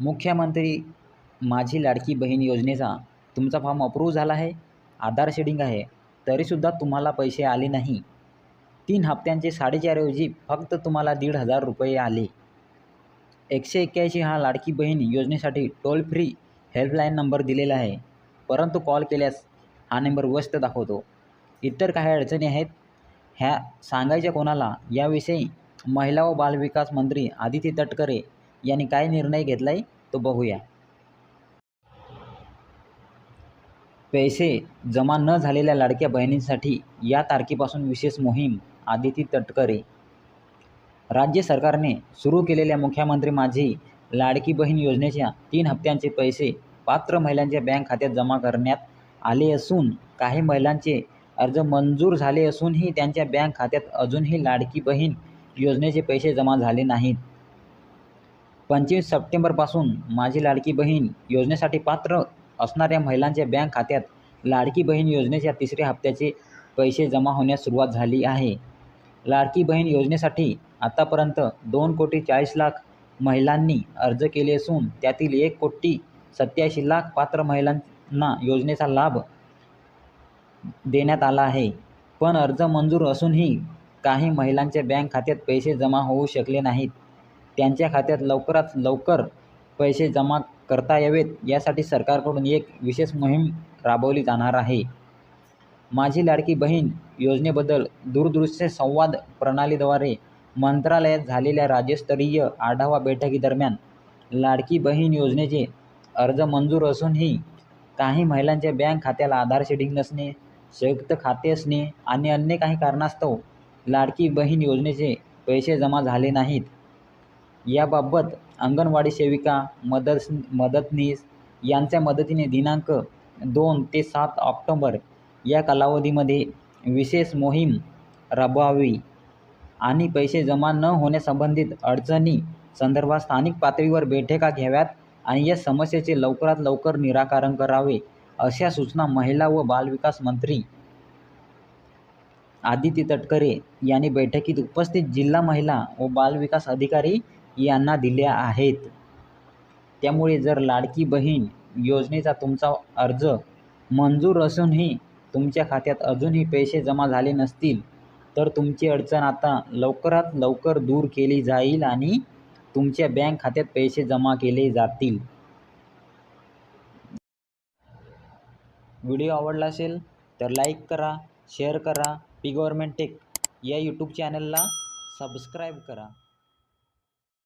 मुख्यमंत्री माझी लाडकी बहीण योजनेचा तुमचा फॉर्म अप्रूव्ह झाला आहे आधार शेडिंग आहे तरीसुद्धा तुम्हाला पैसे आले नाही. तीन हप्त्यांचे साडेचारऐवजी फक्त तुम्हाला दीड हजार रुपये आले. एकशे एक्क्याऐंशी हा लाडकी बहीण योजनेसाठी टोल फ्री हेल्पलाईन नंबर दिलेला आहे. परंतु कॉल केल्यास हा नंबर व्यस्त दाखवतो. इतर काही अडचणी आहेत? ह्या सांगायच्या कोणाला? याविषयी महिला व बालविकास मंत्री आदिती तटकरे यांनी काय निर्णय घेतला आहे तो बघूया. पैसे जमा न झालेल्या लाडक्या बहिणींसाठी या तारखेपासून विशेष मोहीम आदिती तटकरे. राज्य सरकारने सुरू केलेल्या मुख्यमंत्री माझी लाडकी बहीण योजनेच्या तीन हप्त्यांचे पैसे पात्र महिलांच्या बँक खात्यात जमा करण्यात आले असून काही महिलांचे अर्ज मंजूर झाले असूनही त्यांच्या बँक खात्यात अजूनही लाडकी बहीण योजनेचे पैसे जमा झाले नाहीत. पंचवीस सप्टेंबरपासून माझी लाडकी बहीण योजनेसाठी पात्र असणाऱ्या महिलांच्या बँक खात्यात लाडकी बहीण योजनेच्या तिसऱ्या हप्त्याचे पैसे जमा होण्यास सुरुवात झाली आहे. लाडकी बहीण योजनेसाठी आतापर्यंत दोन कोटी चाळीस लाख महिलांनी अर्ज केले असून त्यातील एक कोटी सत्याऐंशी लाख पात्र महिलांना योजनेचा लाभ देण्यात आला आहे. पण अर्ज मंजूर असूनही काही महिलांच्या बँक खात्यात पैसे जमा होऊ शकले नाहीत. त्यांच्या खात्यात लवकरात लवकर पैसे जमा करता यावेत यासाठी सरकारकडून एक विशेष मोहीम राबवली जाणार आहे. माझी लाडकी बहीण योजनेबद्दल दूरदृश्य संवाद प्रणालीद्वारे मंत्रालयात झालेल्या राज्यस्तरीय आढावा बैठकीदरम्यान लाडकी बहीण योजनेचे अर्ज मंजूर असूनही काही महिलांच्या बँक खात्याला आधार शेडिंग नसणे संयुक्त खाते असणे आणि अन्य काही कारणास्तव लाडकी बहीण योजनेचे पैसे जमा झाले नाहीत. याबाबत अंगणवाडी सेविका मदर्स मदतनीस यांच्या मदतीने दिनांक दोन ते सात ऑक्टोंबर या कालावधीमध्ये विशेष मोहीम राबवावी आणि पैसे जमा न होण्यासंबंधित अडचणी संदर्भात स्थानिक पातळीवर बैठका घ्याव्यात आणि या समस्येचे लवकरात लवकर निराकरण करावे अशा सूचना महिला व बालविकास मंत्री आदिती तटकरे यांनी बैठकीत उपस्थित जिल्हा महिला व बालविकास अधिकारी यांना दिल्या आहेत. त्यामुळे जर लाडकी बहीण योजनेचा तुमचा अर्ज मंजूर असूनही तुमच्या खात्यात अजूनही पैसे जमा झाले नसतील तर तुमची अडचण आता लवकरात लवकर दूर केली जाईल आणि तुमच्या बँक खात्यात पैसे जमा केले जातील. व्हिडिओ आवडला असेल तर लाईक करा शेअर करा. पी गव्हर्मेंट टेक या यूट्यूब चॅनलला सबस्क्राईब करा.